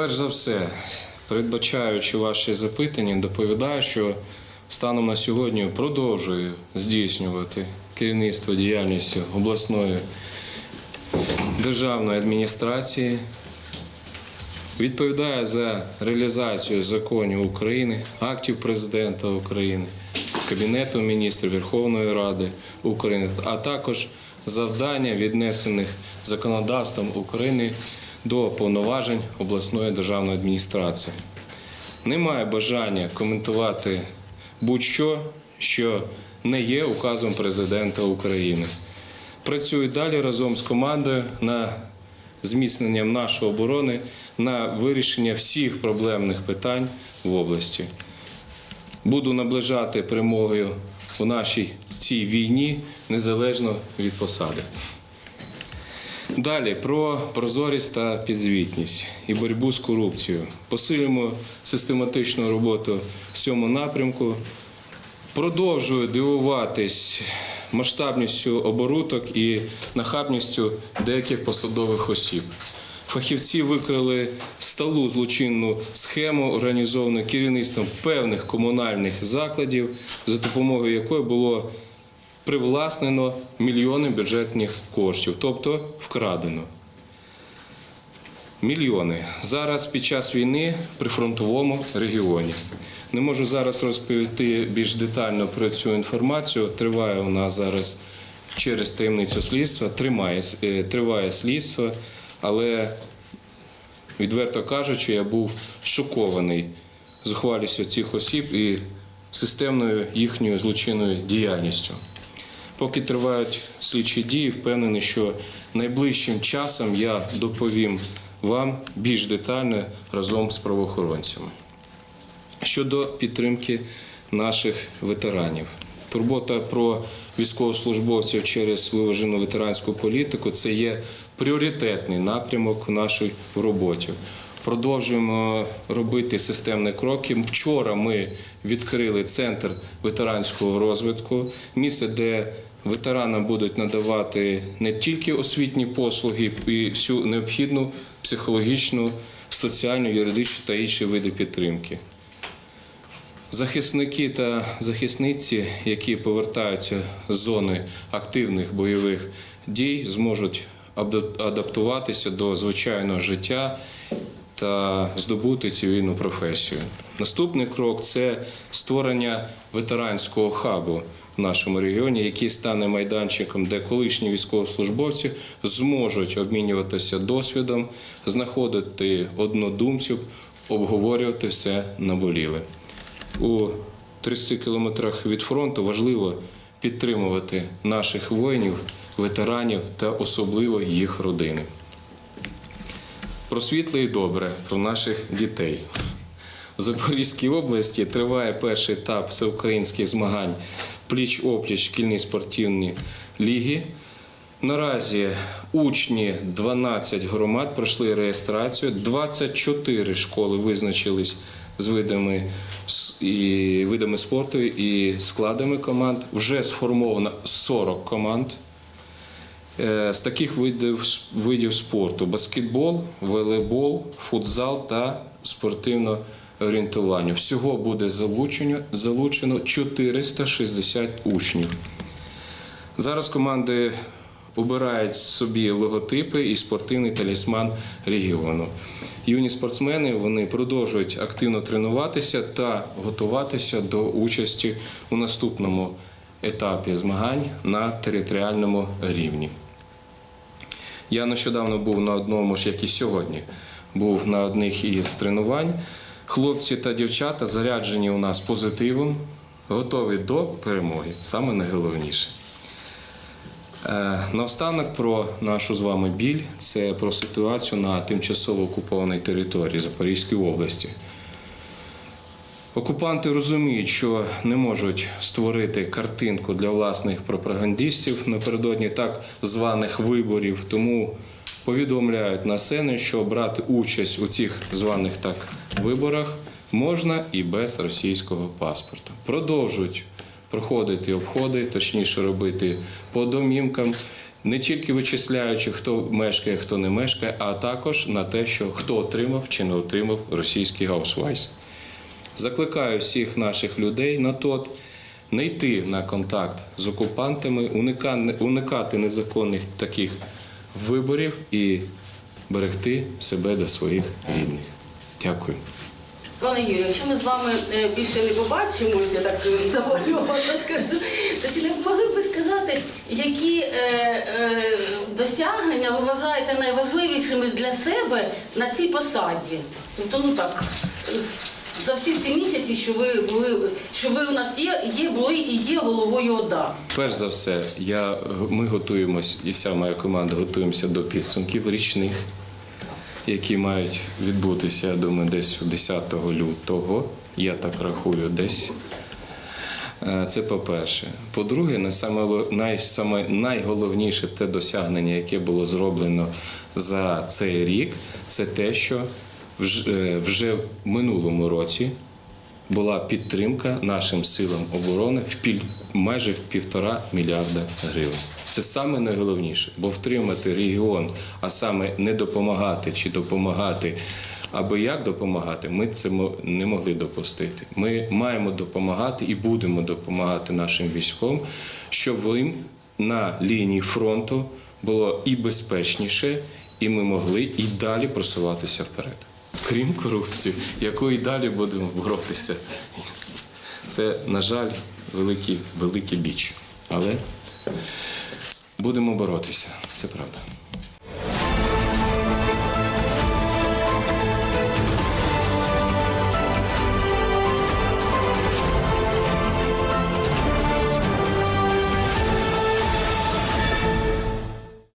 Перш за все, передбачаючи ваші запитання, доповідаю, що станом на сьогодні продовжую здійснювати керівництво діяльністю обласної державної адміністрації, відповідає за реалізацію законів України, актів президента України, Кабінету міністрів Верховної Ради України, а також завдання, віднесених законодавством України до повноважень обласної державної адміністрації. Немає бажання коментувати будь-що, що не є указом президента України. Працюю далі разом з командою на зміцненням нашої оборони на вирішення всіх проблемних питань в області. Буду наближати перемогою у нашій цій війні незалежно від посади. Далі про прозорість та підзвітність і боротьбу з корупцією. Посилюємо систематичну роботу в цьому напрямку. Продовжую дивуватись масштабністю оборудок і нахабністю деяких посадових осіб. Фахівці викрили сталу злочинну схему, організовану керівництвом певних комунальних закладів, за допомогою якої було привласнено мільйони бюджетних коштів, тобто вкрадено. Мільйони. Зараз під час війни в прифронтовому регіоні. Не можу зараз розповісти більш детально про цю інформацію. Триває нас зараз через таємницю слідства, тримає, е, триває слідство, але відверто кажучи, я був шокований зухвалістю цих осіб і системною їхньою злочинною діяльністю. Поки тривають слідчі дії, впевнений, що найближчим часом я доповім вам більш детально разом з правоохоронцями. Щодо підтримки наших ветеранів, турбота про військовослужбовців через виважену ветеранську політику це є пріоритетний напрямок в нашій роботі. Продовжуємо робити системні кроки. Вчора ми відкрили центр ветеранського розвитку, місце, де ветеранам будуть надавати не тільки освітні послуги і всю необхідну психологічну, соціальну, юридичну та інші види підтримки. Захисники та захисниці, які повертаються з зони активних бойових дій, зможуть адаптуватися до звичайного життя та здобути цивільну професію. Наступний крок це створення ветеранського хабу в нашому регіоні, який стане майданчиком, де колишні військовослужбовці зможуть обмінюватися досвідом, знаходити однодумців, обговорювати все наболіле. У 30 кілометрах від фронту важливо підтримувати наших воїнів, ветеранів та особливо їх родини. Про світле і добре, про наших дітей. В Запорізькій області триває перший етап всеукраїнських змагань пліч-опліч шкільні спортивні ліги. Наразі учні 12 громад пройшли реєстрацію, 24 школи визначились з видами, і, видами спорту і складами команд. Вже сформовано 40 команд. Е, З таких видів, видів спорту: баскетбол, волейбол, футзал та спортивне орієнтування. Всього буде залучено, залучено 460 учнів. Зараз команди обирають собі логотипи і спортивний талісман регіону. Юні спортсмени вони продовжують активно тренуватися та готуватися до участі у наступному етапі змагань на територіальному рівні. Я нещодавно був на одному ж, як і сьогодні, був на одних із тренувань. Хлопці та дівчата заряджені у нас позитивом, готові до перемоги, саме найголовніше. Е, Наостанок про нашу з вами біль це про ситуацію на тимчасово окупованій території Запорізької області. Окупанти розуміють, що не можуть створити картинку для власних пропагандистів напередодні так званих виборів, тому повідомляють населення, що брати участь у цих званих так виборах можна і без російського паспорту. Продовжують проходити обходи, точніше робити по домівкам не тільки вичисляючи, хто мешкає, хто не мешкає, а також на те, що хто отримав чи не отримав російський гаусвайс. Закликаю всіх наших людей на тот не йти на контакт з окупантами, уникати незаконних таких виборів і берегти себе та своїх рідних. Дякую. Пане Юрію, якщо ми з вами е, більше не побачимося, так е, завуальовано скажу, то чи не могли б ви сказати, які е, е, досягнення ви вважаєте найважливішими для себе на цій посаді? Тобто, ну так, за всі ці місяці, що ви були, що ви у нас є, є були і є головою ОДА. Перш за все, я, ми готуємось, і вся моя команда готуємося до підсумків річних, які мають відбутися, я думаю, десь 10 лютого. Я так рахую, десь. Е, Це по-перше. По-друге, на саме, ло- най, саме найголовніше те досягнення, яке було зроблено за цей рік, це те, що вже, е, вже в минулому році була підтримка нашим силам оборони в піль, майже в півтора мільярда гривень. Це саме найголовніше, бо втримати регіон, а саме не допомагати чи допомагати, аби як допомагати, ми це не могли допустити. Ми маємо допомагати і будемо допомагати нашим військовим, щоб їм на лінії фронту було і безпечніше, і ми могли і далі просуватися вперед. Крім корупції, якою і далі будемо боротися. Це, на жаль, великий, великий біч. Але будемо боротися, це правда.